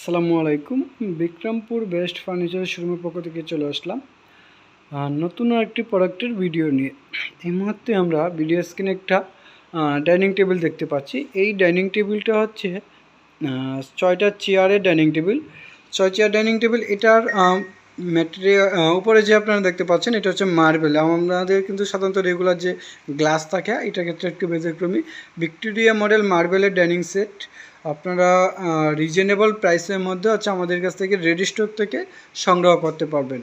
আসসালামু আলাইকুম। Bikrampur best furniture শোরুমের পক্ষ থেকে চলে আসলাম। নতুন একটি প্রোডাক্টের ভিডিও নিয়ে। এই মুহূর্তে আমরা ভিডিও স্ক্রিনে একটা ডাইনিং টেবিল দেখতে পাচ্ছি। এই ডাইনিং টেবিলটা হচ্ছে ছয়টা চেয়ারের ডাইনিং টেবিল। ছয় চেয়ার ডাইনিং টেবিল, এটার ম্যাটেরিয়াল উপরে যে আপনারা দেখতে পাচ্ছেন, এটা হচ্ছে মার্বেল আমাদের কিন্তু সাধারণত রেগুলার যে গ্লাস থাকে এটার ক্ষেত্রে একটু ব্যতিক্রমী। ভিক্টোরিয়া মডেল মার্বেলের ডাইনিং সেট আপনারা রিজনেবল প্রাইসের মধ্যে হচ্ছে আমাদের কাছ থেকে রেডি স্টোর থেকে সংগ্রহ করতে পারবেন।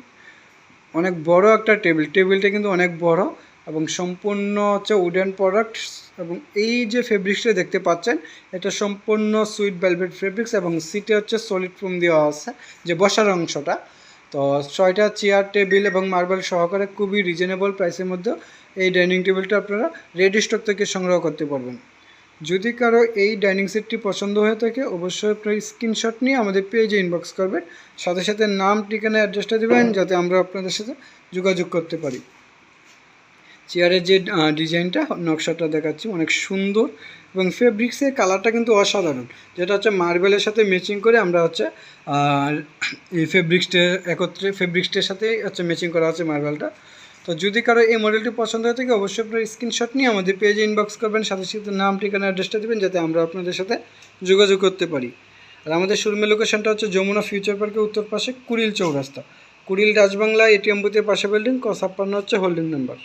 অনেক বড় একটা টেবিল টেবিলটা কিন্তু অনেক বড় এবং সম্পূর্ণ হচ্ছে উডেন প্রোডাক্ট এবং এই যে ফেব্রিক্সটা দেখতে পাচ্ছেন, এটা সম্পূর্ণ সুইট ভেলভেট ফেব্রিক্স এবং সিটে হচ্ছে সলিড ফোম দেওয়া আছে, যে বসার অংশটা। তো ছয়টা চেয়ার টেবিল এবং মার্বেল সহকারে খুবই রিজনেবল প্রাইসের মধ্যে এই ডাইনিং টেবিলটা আপনারা রেডি স্টক থেকে সংগ্রহ করতে পারবেন। যদি কারও এই ডাইনিং সেটটি পছন্দ হয়ে থাকে, অবশ্যই আপনার স্ক্রিনশট নিয়ে আমাদের পেজে ইনবক্স করবেন। সাথে সাথে নাম, ঠিকানা অ্যাড্রেসটা দেবেন, যাতে আমরা আপনাদের সাথে যোগাযোগ করতে পারি। চেয়ারের যে ডিজাইনটা, নকশাটা দেখাচ্ছি, অনেক সুন্দর এবং ফেব্রিক্সের কালারটা কিন্তু অসাধারণ। যেটা হচ্ছে মার্বেলের সাথে ম্যাচিং করে আমরা হচ্ছে এই ফেব্রিক্সটা একত্রে ফেব্রিক্সটার সাথে হচ্ছে ম্যাচিং করা হচ্ছে মার্বেলটা তো যদি কারও এই মডেলটি পছন্দ হয়ে থাকে, অবশ্যই আপনার স্ক্রিনশট নিয়ে আমাদের পেজে ইনবক্স করবেন, সাথে সাথে নাম, ঠিকানা অ্যাড্রেসটা দেবেন, যাতে আমরা আপনাদের সাথে যোগাযোগ করতে পারি। আর আমাদের শোরুমের লোকেশনটা হচ্ছে যমুনা ফিউচার পার্কের উত্তর পাশে কুড়িল চৌরাস্তা। কুড়িল রাজবাংলা এটিএম বুথের পাশে বিল্ডিং ক ছাপ্পান্ন হচ্ছে হোল্ডিং নাম্বার